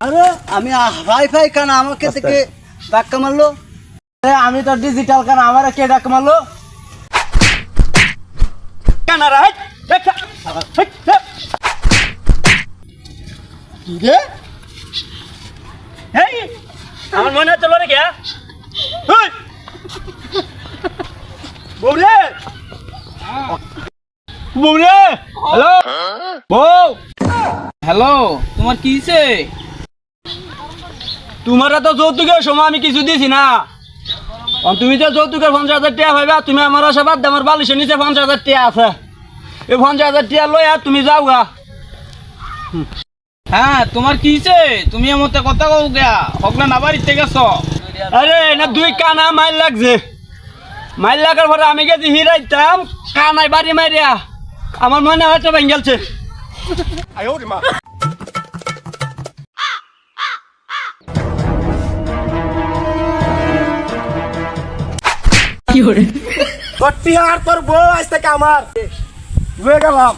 আরে আমি hi fi কান আমাকে থেকে ধাক্কা মারলো? আমি তো ডিজিটাল কেন আমার কে ডাক মারলো? কেন রে হাই, দেখ, হাই, দেখ। কি রে? এই আমার মনে হচ্ছে! বৌরে। হ্যালো। বউ। হ্যালো তোমার কি হইছে? তোমার তো যৌতুকের সময় আমি কিছু দিছি না। তুমি তো যৌতুকের পঞ্চাশ হাজার টাকা পাইবা তুমি আমার আশা বাদ আমার বালিশের নিচে পঞ্চাশ হাজার টাকা আছে। এই পঞ্চাশ হাজার টাকা লই আর তুমি যাও গা। হ্যাঁ তোমার কি তুমি আমার তো কথা কও গা। হকলা না বাড়িতে গেছো? আরে না দুই কানা মাইল লাগছে। মাইল লাগার পরে আমি গেছি হিরাইতাম কানাই বাড়ি মারিয়া আমার মনে হচ্ছে ভেঙ্গেলছে তোর টিয়া আর তোর বউ আজ থেকে আমার। হয়ে গেলাম।